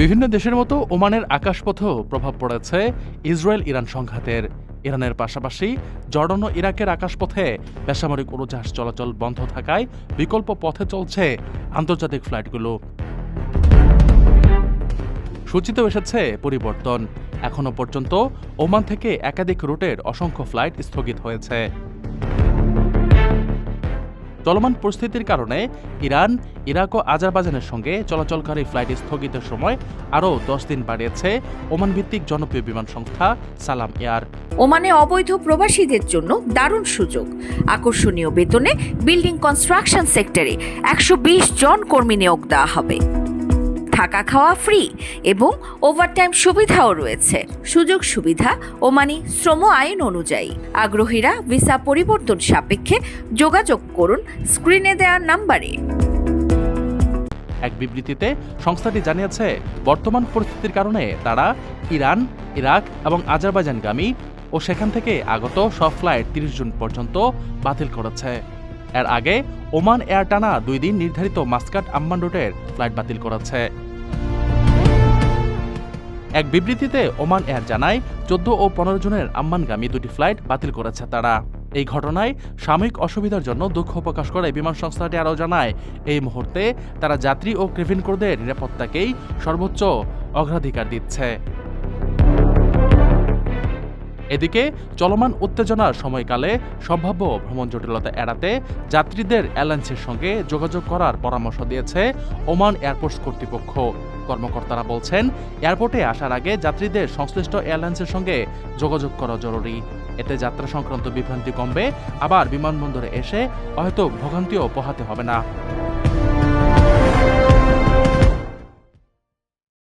বিভিন্ন দেশের মতো ওমানের আকাশপথেও প্রভাব পড়েছে ইসরায়েল ইরান সংঘাতের। ইরানের পাশাপাশি জর্ডন ও ইরাকের আকাশপথে বেসামরিক উড়োজাহাজ চলাচল বন্ধ থাকায় বিকল্প পথে চলছে আন্তর্জাতিক ফ্লাইটগুলো। সূচিতেও এসেছে পরিবর্তন। এখনও পর্যন্ত ওমান থেকে একাধিক রুটের অসংখ্য ফ্লাইট স্থগিত হয়েছে। চলমান পরিস্থিতির কারণে ইরান, ইরাক ও আজারবাইজানের সঙ্গে চলাচলকারী ফ্লাইট স্থগিতের সময় আরও দশ দিন বাড়িয়েছে ওমান ভিত্তিক জনপ্রিয় বিমান সংস্থা সালাম এয়ার। ওমানে অবৈধ প্রবাসীদের জন্য দারুণ সুযোগ। আকর্ষণীয় বেতনে বিল্ডিং কনস্ট্রাকশন সেক্টরে একশো বিশ জন কর্মী নিয়োগ দেওয়া হবে। থাকা খাওয়া ফ্রি এবং ওভারটাইম সুবিধাও রয়েছে। সুযোগ সুবিধা ওমানি শ্রম আইন অনুযায়ী। আগ্রহীরা ভিসা পরিবর্তন সাপেক্ষে যোগাযোগ করুন স্ক্রিনে দেওয়ার নাম্বারে এক বিবৃতিতে সংস্থাটি জানিয়েছে, বর্তমান পরিস্থিতির কারণে তারা ইরান, ইরাক এবং আজারবাইজানগামী ও সেখান থেকে আগত সব ফ্লাইট তিরিশ জুন পর্যন্ত বাতিল করেছে। এর আগে ওমান এয়ার টানা দুই দিন নির্ধারিত মাস্কাট আম্মান রুটের ফ্লাইট বাতিল করেছে। এক বিবৃতিতে ওমান এয়ার জানায়, চোদ্দ ও পনেরো জনের আম্মানগামী দুটি ফ্লাইট বাতিল করেছে তারা। এই ঘটনায় সাময়িক অসুবিধার জন্য দুঃখ প্রকাশ করে বিমান সংস্থাটি আরও জানায়, এই মুহূর্তে তারা যাত্রী ও ক্রেভিন ক্রুদের নিরাপত্তাকেই সর্বোচ্চ অগ্রাধিকার দিচ্ছে। এদিকে, চলমান উত্তেজনার সময়কালে সম্ভাব্য ভ্রমণ জটিলতা এড়াতে যাত্রীদের এয়ারলাইন্সের সঙ্গে যোগাযোগ করার পরামর্শ দিয়েছে ওমান এয়ারপোর্টস কর্তৃপক্ষ। কর্মকর্তারা বলছেন, এয়ারপোর্টে আসার আগে যাত্রীদের সংশ্লিষ্ট এয়ারলাইন্সের সঙ্গে যোগাযোগ করা জরুরি। এতে যাত্রা সংক্রান্ত বিভ্রান্তি কমবে, আবার বিমানবন্দরে এসে হয়তো ভোগান্তিও পোহাতে হবে না।